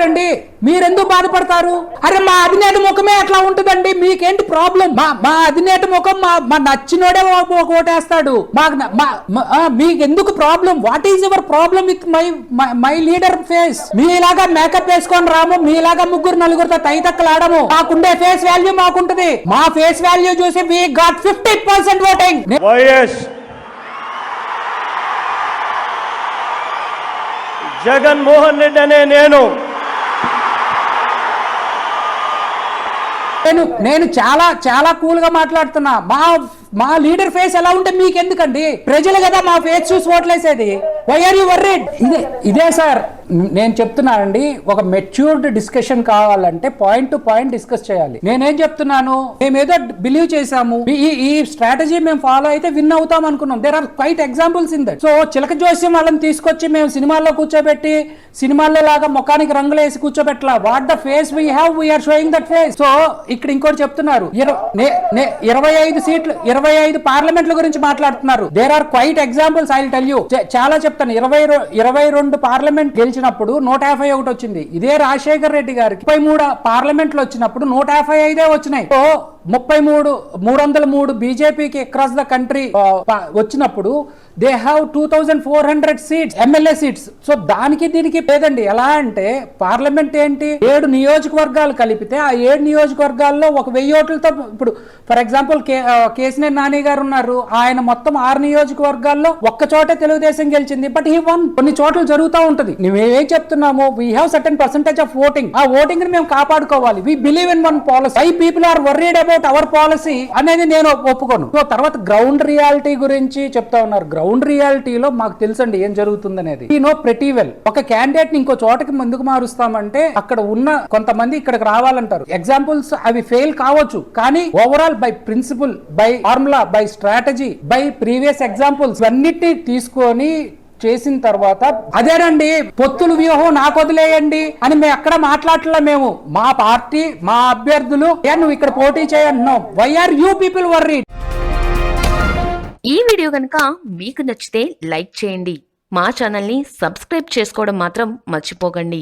రండి. మీరెందుకు బాధపడతారు? అరే మా అధినేత ముఖమే అట్లా ఉంటుందండి. మీకేంటి ప్రాబ్లం? మా మా అధినేత ముఖం మా మా నచ్చినోడే ఒక ఓటేస్తాడు. మాకు మీకు ఎందుకు problem? What is your problem with my my leader face మీలాగా మేకప్ వేసుకొని రాము మీలాగా ముగ్గురు నలుగురితో తైతక్కలాడము. మాకుండే ఫేస్ వాల్యూ మాకుంటది. మా ఫేస్ వాల్యూ చూసి we got fifty percent voting YS Jaganmohan Reddy అనే నేను నేను నేను చాలా చాలా కూల్గా మాట్లాడుతున్నా. మా మా లీడర్ ఫేస్ ఎలా ఉంటే మీకు ఎందుకండి ప్రజలు కదా మా ఫేస్ చూసి ఓట్లేసేది. వై ఆర్ యు వర్రీడ్ ఇదే ఇదే సార్. నేను చెప్తున్నానండి ఒక మెచ్యూర్డ్ డిస్కషన్ కావాలంటే పాయింట్ టు పాయింట్ డిస్కస్ చేయాలి. నేనేం చెప్తున్నాను మేమేదో బిలీవ్ చేసాము ఈ ఈ స్ట్రాటజీ మేము ఫాలో అయితే విన్ అవుతాం అనుకున్నాం. There are quite examples in that so చిలక జోస్యం వాళ్ళని తీసుకొచ్చి మేము సినిమాల్లో కూర్చోబెట్టి సినిమాల్లో లాగా ముఖానికి రంగులు వేసి కూర్చోబెట్టలా. What the face we have we are showing that face so ఇక్కడ ఇంకోటి చెప్తున్నారు. ఇరవై ఐదు సీట్లు ఇరవై ఐదు పార్లమెంట్ల గురించి మాట్లాడుతున్నారు. There are quite examples I tell you చాలా చెప్తాను. ఇరవై ఇరవై రెండు పార్లమెంట్ వచ్చినప్పుడు నూట యాభై ఒకటి వచ్చింది. ఇదే రాజశేఖర్ రెడ్డి గారికి ముప్పై మూడు పార్లమెంట్లు వచ్చినప్పుడు నూట యాభై ఐదే వచ్చినాయి. సో ముప్పై మూడు మూడు వందల మూడు బీజేపీకి అక్రాస్ ద కంట్రీ వచ్చినప్పుడు they have two thousand four hundred seats MLA seats so దానికి దీనికి లేదండి. ఎలా అంటే పార్లమెంట్ ఏంటి? ఏడు నియోజకవర్గాలు కలిపితే ఆ ఏడు నియోజకవర్గాల్లో ఒక వెయ్యి ఓట్లతో ఇప్పుడు ఫర్ ఎగ్జాంపుల్ కే కేసీనే కేసినేని నాని గారు ఉన్నారు. ఆయన మొత్తం ఆరు నియోజకవర్గాల్లో ఒక్క చోటే తెలుగుదేశం గెలిచింది. బట్ ఈ వన్ కొన్ని చోట్ల జరుగుతూ ఉంటది. మేమేం చెప్తున్నాము? We have certain percentage of voting ఆ ఓటింగ్ని మేము కాపాడుకోవాలి. We believe in one policy I people are worried about our policy అనేది నేను ఒప్పుకోను. సో తర్వాత గ్రౌండ్ రియాలిటీ గురించి చెప్తా ఉన్నారు. గ్రౌండ్ రియాలిటీలో మాకు తెలుసండి ఏం జరుగుతుంది అనేది ఈ నో ప్రెటీ వెల్ ఒక క్యాండిడేట్ని ఇంకో చోటకి ముందుకు మారుస్తామంటే అక్కడ ఉన్న కొంతమంది ఇక్కడికి రావాలంటారు. ఎగ్జాంపుల్స్ అవి ఫెయిల్ కావచ్చు. కానీ overall by principle by formula by strategy by previous examples అన్నిటిని తీసుకొని చేసిన తర్వాత అదేనండి పొత్తులు వ్యూహం నాకు వదిలేయండి అని మేము ఎక్కడ మాట్లాడలే మేము? మా పార్టీ మా అభ్యర్థులు నువ్వు ఇక్కడ పోటీ చేయంటున్నాం why are you people worry ఈ వీడియో కనుక మీకు నచ్చితే లైక్ చేయండి. మా ఛానల్ని సబ్స్క్రైబ్ చేసుకోవడం మాత్రం మర్చిపోకండి.